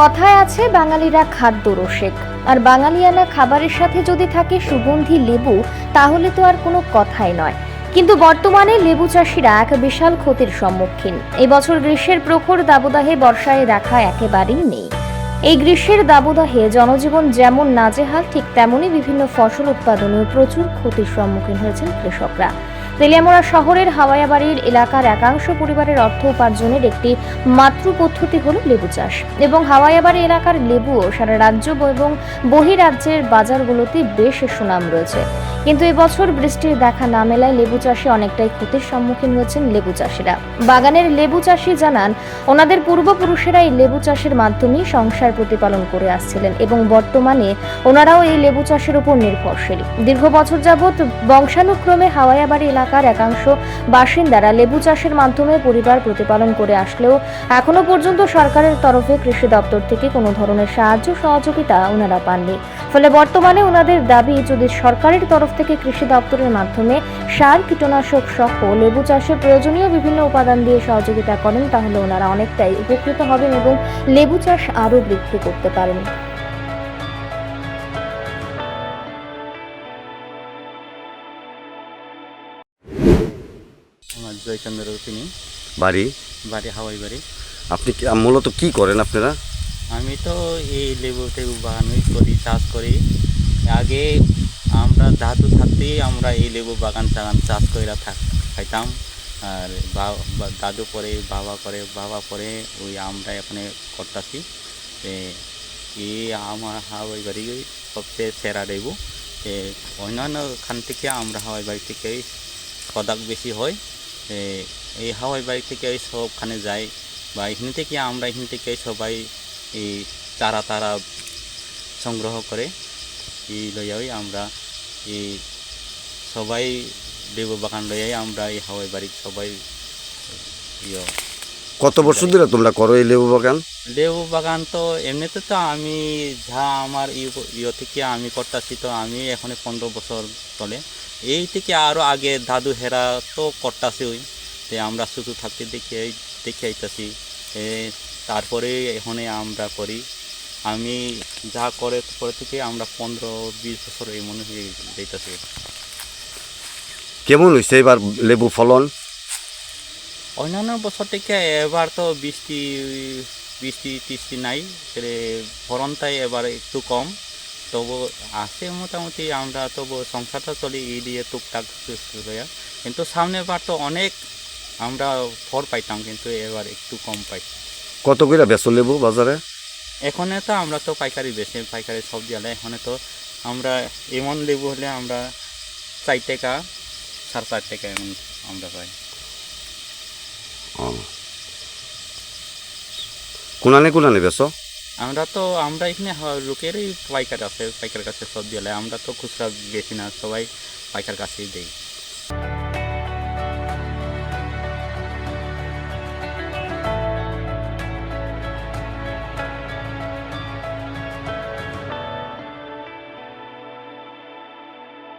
কথায় আছে, বাঙালিরা খাদ্য রসিক। আর বাঙালিয়ানা খাবারের সাথে যদি থাকে সুগন্ধি লেবু, তাহলে তো আর কোনো কথাই নয়। কিন্তু বর্তমানে লেবু চাষিরা এক বিশাল ক্ষতির সম্মুখীন। এবছর গ্রীষ্মের প্রখর দাবদাহে বর্ষায় দেখা একেবারেই নেই। এই গ্রীষ্মের দাবদাহে জনজীবন যেমন নাজেহাল, ঠিক তেমনই বিভিন্ন ফসল উৎপাদনেও প্রচুর ক্ষতির সম্মুখীন হয়েছেন কৃষকরা। তেলিয়ামোড়া শহরের হাওয়াইয়াবাড়ির এলাকার একাংশ পরিবারের অর্থ উপার্জনের একটি মাতৃ পদ্ধতি হল লেবু চাষ। এবং হাওয়াইয়াবাড়ি এলাকার লেবুও সারা রাজ্য এবং বহিরাজ্যের বাজারগুলোতে বেশ সুনাম রয়েছে। কিন্তু এবছর বৃষ্টির দেখা না মেলায় লেবু চাষে অনেকটাই ক্ষতির সম্মুখীন হয়েছেন লেবু চাষিরা। বাগানের লেবু চাষি জানান, ওনাদের পূর্বপুরুষেরা এই লেবু চাষের মাধ্যমেই সংসার প্রতিপালন করে আসছিলেন এবং বর্তমানে ওনারাও এই লেবু চাষের উপর নির্ভরশীল। দীর্ঘ বছর যাবৎ বংশানুক্রমে হাওয়াইয়াবাড়ি এলাকার একাংশ বাসিন্দারা লেবু চাষের মাধ্যমে পরিবার প্রতিপালন করে আসলেও এখনও পর্যন্ত সরকারের তরফে কৃষি দপ্তর থেকে কোনো ধরনের সাহায্য সহযোগিতা ওনারা পাননি। ফলে বর্তমানে ওনাদের দাবি, যদি সরকারের তরফ থেকে কৃষি দপ্তরের মাধ্যমে সার, কীটনাশক সহ লেবু চাষে প্রয়োজনীয় বিভিন্ন উপাদান দিয়ে সহযোগিতা করেন, তাহলে ওনারা অনেকটাই উপকৃত হবেন এবং লেবু চাষ আরও বৃদ্ধি করতে পারেন। জয়চন্দ্র তিনি। বাড়ি? বাড়ি হাওয়াই বাড়ি। আপনি কি- মূলত কি করেন আপনারা? আমি তো এই লেবু টেবু বাগানই করি চাষ করি। আগে আমরা ধাতু থাকতেই আমরা এই লেবু বাগান টাগান চাষ করে থাক খাইতাম। আর বা- বা- দাদু পরে বাবা করে বাবা পরে ওই আমরা এখানে করতেছি। এই আমার হাওয়াই বাড়ি সবচেয়ে সেরা লেবু। এ, অন্যান্য খান থেকে আমরা হাওয়াই বাড়ি থেকে প্রোডাক্ট বেশি হয়। এ, এই হাওয়াই বাড়ি থেকে সবখানে যায় বা এখান থেকে আমরা এখান থেকে সবাই এই চারা তারা সংগ্রহ করে এই লইয়াই আমরা এই সবাই লেবু বাগান লইয়াই আমরা এই হাওয়াই বাড়ি সবাই ইয়ে কত বছর ধরে তোমরা করো এই লেবু বাগান? লেবু বাগান তো এমনিতে তো আমি যা আমার ইয়ে- ইয়ে থেকে আমি করতেছি তো আমি এখন পনেরো বছর চলে। এই থেকে আরও আগে দাদু হেরা তো করতেছি ওই। যে আমরা শুধু থাকতে দেখে দেখে আইতাছি। তারপরে এখানে আমরা করি। আমি যা করে পরে থেকে আমরা পনেরো বিশ বছর এই মনে হয়ে যাইতেছি। কেমন হয়েছে এবার লেবু ফলন? অন্যান্য বছর থেকে এবার তো বৃষ্টি বৃষ্টি টিষ্টি নাই ফলনটাই এবার একটু কম। তবু আছে মোটামুটি আমরা তবু সংসারটা চলি এই দিয়ে টুকটাক কিন্তু সামনের বার তো অনেক আমরা ফর পাইতাম কিন্তু এবার একটু কম পাই। কত করে বেচো লেবু বাজারে? এখানে তো আমরা তো পাইকারি বেশি পাইকারি সব দিয়ালে এখানে তো আমরা এমন লেবু হলে আমরা চার টাকা সাড়ে চার টাকা এমন আমরা পাই। ও। কোনানে কোনানে বেচো? আমরা তো, আমরা এখানে লোকেরই পাইকার আছে পাইকার কাছে সব দিলে আমরা তো খুচরা বেশি না, সবাই পাইকার কাছেই দেই।